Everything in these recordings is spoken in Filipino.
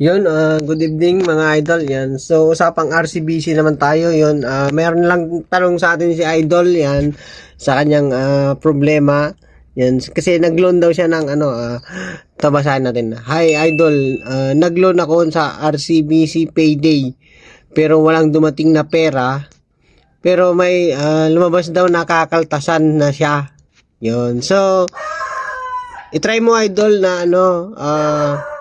Yun, ah, good evening mga idol. Yan. So, usapang RCBC naman tayo. Yun, ah, meron lang tanong sa atin si idol yan sa kanyang ah, problema. Yan, kasi nag-loan daw siya ng ano, ah, tabasahin natin. Hi idol, ah, nag-loan ako sa RCBC Payday. Pero walang dumating na pera. Pero may ah, lumabas daw nakakaltasan na siya. Yun. So, itry mo idol na ano, ah,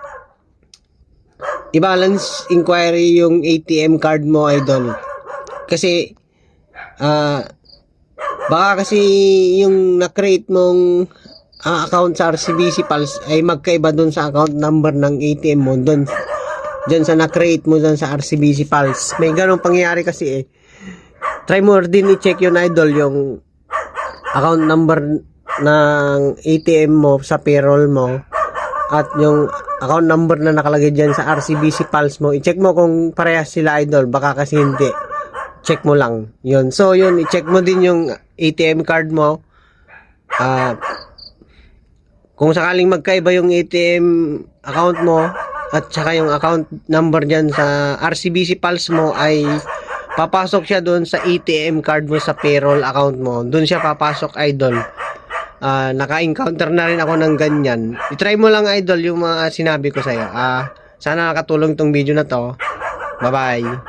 i-balance inquiry yung ATM card mo, idol. Kasi, ah, baka kasi yung na-create mong ah, account sa RCBC Pulse ay magkaiba dun sa account number ng ATM mo dun dyan sa na-create mo dun sa RCBC Pulse. May ganong pangyayari kasi eh. Try mo din i-check yun, idol, yung account number ng ATM mo sa payroll mo at yung account number na nakalagay dyan sa RCBC Pulse mo, i-check mo kung parehas sila idol, baka kasi hindi. Check mo lang. Yun. So, yun, i-check mo din yung ATM card mo. Ah, kung sakaling magkaiba yung ATM account mo at saka yung account number dyan sa RCBC Pulse mo ay papasok siya doon sa ATM card mo sa payroll account mo. Doon siya papasok, idol. Ah, naka-encounter na rin ako ng ganyan. I-try mo lang idol yung mga sinabi ko sa'yo. Ah, sana nakatulong tong video na to. Bye-bye.